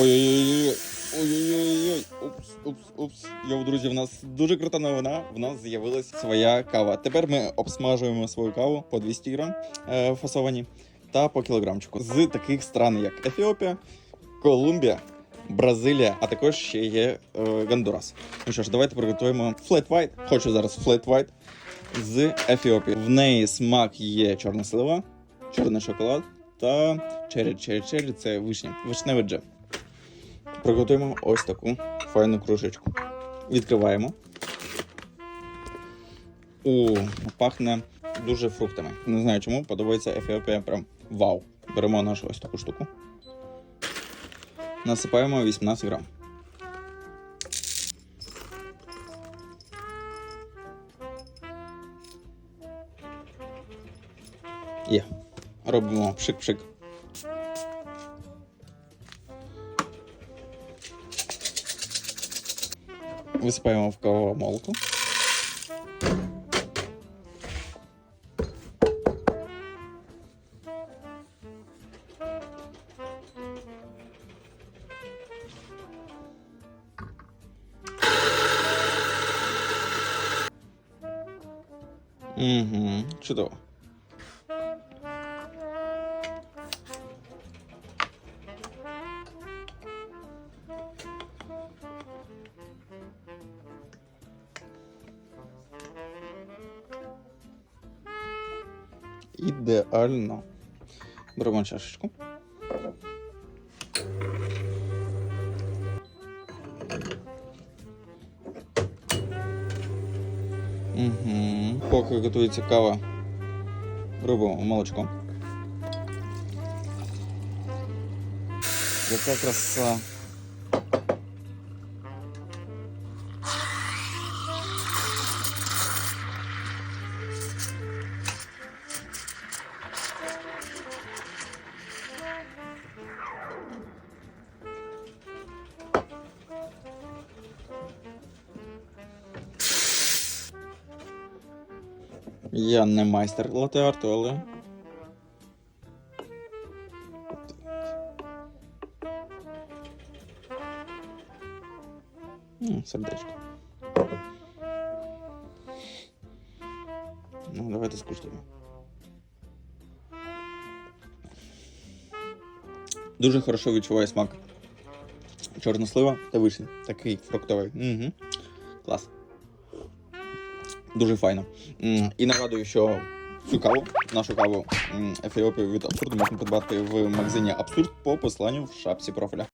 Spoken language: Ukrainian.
Ой-ой-ой. Ой-ой-ой. Упс, упс, упс. Йоу, друзі, в нас дуже крута новина. В нас з'явилась своя кава. Тепер ми обсмажуємо свою каву по 200 грам е, фасовані та по кілограмчику з таких стран, як Ефіопія, Колумбія, Бразилія, а також ще є е, Гондурас. Ну що ж, давайте приготуємо флет white. Хочу зараз флет white з Ефіопії. В неї смак є чорна слива, чорний шоколад та чері, чері, чері це вишня, вишневий джем. Приготуємо ось таку файну кружечку. Відкриваємо. О, пахне дуже фруктами. Не знаю чому, подобається Ефіопія прям вау. Беремо нашу ось таку штуку. Насипаємо 18 грам. Є. Робимо пшик-пшик. Висипаємо в кавомолку. Угу, чудово. Ідеально. Беремо чашечку. Угу. Поки готується кава, робимо молочко. Яка краса. Я не майстер латте-арту, але. М, Сердечко. Ну, давайте скуштуємо. Дуже хорошо відчуває смак. Чорнослива та вишні. Такий фруктовий. Угу. Клас. Дуже файно. І нагадую, що цю каву, нашу каву Ефіопію від абсурду можна придбати в магазині Абсурд по посланню в шапці профіля.